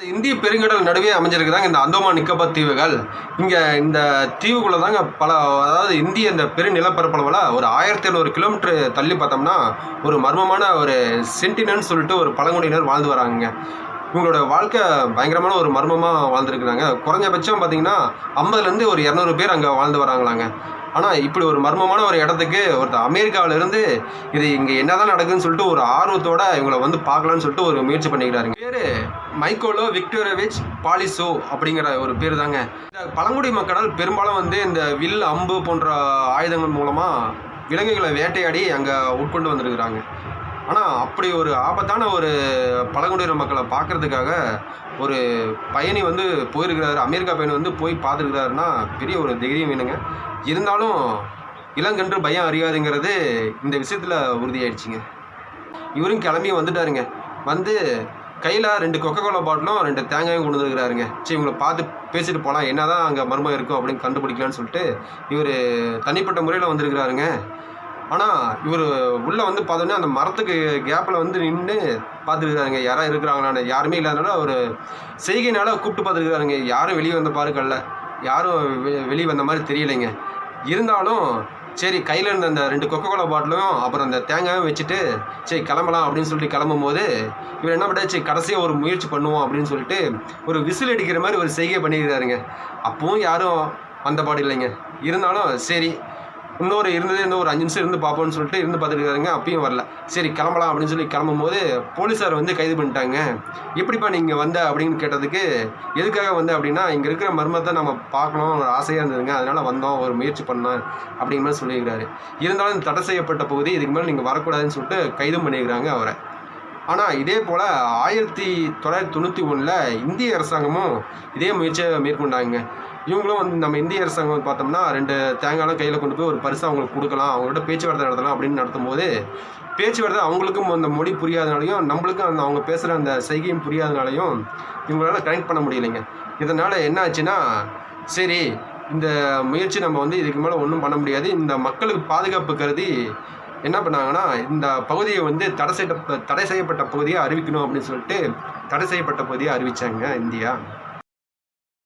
இந்திய பெருங்கடல் நடுவே அமைஞ்சிருக்குதாங்க இந்த அந்தோமான் நிக்கோபார் தீவுகள். இங்கே இந்த தீவுக்குள்ள தாங்க பல அதாவது இந்திய இந்த பெருநிலப்பரப்பளவில் ஒரு ஆயிரத்தி எழுநூறு கிலோமீட்டர் தள்ளி பார்த்தோம்னா ஒரு மர்மமான ஒரு சென்டினன்னு சொல்லிட்டு ஒரு பழங்குடியினர் வாழ்ந்து வராங்க இவங்களோட வாழ்க்கை பயங்கரமான ஒரு மர்மமாக வாழ்ந்துருக்குறாங்க. குறைஞ்சபட்சம் பார்த்தீங்கன்னா ஐம்பதுலேருந்து ஒரு இரநூறு பேர் அங்கே வாழ்ந்து வராங்களாங்க. ஆனால் இப்படி ஒரு மர்மமான ஒரு இடத்துக்கு ஒருத்தர் அமெரிக்காவிலேருந்து இது இங்கே என்னதான் நடக்குதுன்னு சொல்லிட்டு ஒரு ஆர்வத்தோட இவங்களை வந்து பார்க்கலான்னு சொல்லிட்டு ஒரு முயற்சி பண்ணிக்கிறாருங்க. பேர் மைக்கோலோ விக்டோரோவிச் பாலிசோ அப்படிங்கிற ஒரு பேர் தாங்க. இந்த பழங்குடி மக்களால் பெரும்பாலும் வந்து இந்த வில் அம்பு போன்ற ஆயுதங்கள் மூலமாக விலங்குகளை வேட்டையாடி அங்கே உட்கொண்டு வந்திருக்கிறாங்க. ஆனால் அப்படி ஒரு ஆபத்தான ஒரு பழங்குடியினர் மக்களை பார்க்கறதுக்காக ஒரு பயணி வந்து போயிருக்கிறாரு அமெரிக்கா பயணி வந்து போய் பார்த்துருக்கிறாருன்னா பெரிய ஒரு தைரியம் வேணுங்க. இருந்தாலும் இளங்கன்று பயம் அறியாதுங்கிறது இந்த விஷயத்தில் உறுதியாயிடுச்சுங்க. இவரும் கிளம்பி வந்துட்டாருங்க. வந்து கையில் ரெண்டு கொக்கோ கோலா பாட்டிலும் ரெண்டு தேங்காயும் கொண்டு வந்துருக்கிறாருங்க. சரி இவங்களை பார்த்து பேசிட்டு போகலாம் என்ன தான் அங்கே மர்மம் இருக்கும் அப்படின்னு கண்டுபிடிக்கலான்னு சொல்லிட்டு இவர் தனிப்பட்ட முறையில் வந்திருக்கிறாருங்க. ஆனால் இவர் உள்ளே வந்து பார்த்தோன்னே அந்த மரத்துக்கு கேப்பில் வந்து நின்று பார்த்துருக்காருங்க. யாராக இருக்கிறாங்களான்னு யாருமே இல்லாதனால அவர் செய்கைனால கூப்பிட்டு பார்த்துருக்காருங்க. யாரும் வெளியே வந்த பாருக்கல்ல யாரும் வெ- வெளியே வந்த மாதிரி தெரியலைங்க. இருந்தாலும் சரி கையில் இருந்த அந்த ரெண்டு கொக்கோ கோலா பாட்டிலும் அப்புறம் அந்த தேங்காயும் வச்சுட்டு சரி கிளம்பலாம் அப்படின்னு சொல்லிட்டு கிளம்பும் போது இவர் என்ன பண்ணாச்சு சரி கடைசியாக ஒரு முயற்சி பண்ணுவோம் அப்படின்னு சொல்லிட்டு ஒரு விசில் அடிக்கிற மாதிரி ஒரு செய்கை பண்ணியிருக்காருங்க. அப்பவும் யாரும் வந்த பாடு இல்லைங்க. இருந்தாலும் சரி இன்னொரு இருந்தது இன்னும் ஒரு அஞ்சு நிமிஷம் இருந்து பார்ப்போம்னு சொல்லிட்டு இருந்து பார்த்துட்டு அப்பயும் வரல. சரி கிளம்பலாம் அப்படின்னு சொல்லி கிளம்பும் போது போலீஸார் வந்து கைது பண்ணிட்டாங்க. எப்படிப்பா நீங்கள் வந்த அப்படின்னு கேட்டதுக்கு எதுக்காக வந்த அப்படின்னா இங்கே இருக்கிற மர்மத்தை நம்ம பார்க்கணும் ஒரு ஆசையாக இருந்ததுங்க. அதனால் வந்தோம் ஒரு முயற்சி பண்ணோம் அப்படிங்கிற மாதிரி சொல்லியிருக்கிறாரு. இருந்தாலும் இந்த தடை செய்யப்பட்ட பகுதி இதுக்கு மேலே நீங்கள் வரக்கூடாதுன்னு சொல்லிட்டு கைதும் பண்ணியிருக்கிறாங்க அவரை. ஆனால் இதே போல் ஆயிரத்தி தொள்ளாயிரத்தி தொண்ணூற்றி ஒன்றில் இந்திய அரசாங்கமும் இதே முயற்சியை மேற்கொண்டாங்க. இவங்களும் வந்து நம்ம இந்திய அரசாங்கம் வந்து பார்த்தோம்னா ரெண்டு தேங்காயெலாம் கையில் கொண்டு போய் ஒரு பரிசாக அவங்களுக்கு கொடுக்கலாம். அவங்களோட பேச்சுவார்த்தை நடத்தலாம் அப்படின்னு நடத்தும்போது பேச்சுவார்த்தை அவங்களுக்கும் அந்த மொழி புரியாதனாலையும் நம்மளுக்கும் அந்த அவங்க பேசுகிற அந்த செய்கையும் புரியாதனாலையும் இவங்களால கனெக்ட் பண்ண முடியலைங்க. இதனால் என்ன ஆச்சுன்னா சரி இந்த முயற்சி நம்ம வந்து இதுக்கு மேலே ஒன்றும் பண்ண முடியாது. இந்த மக்களுக்கு பாதுகாப்பு கருதி என்ன பண்ணாங்கன்னா இந்த பகுதியை வந்து தடை செய்ய தடை செய்யப்பட்ட பகுதியை அறிவிக்கணும் அப்படின்னு சொல்லிட்டு தடை செய்யப்பட்ட பகுதியை அறிவித்தாங்க இந்தியா.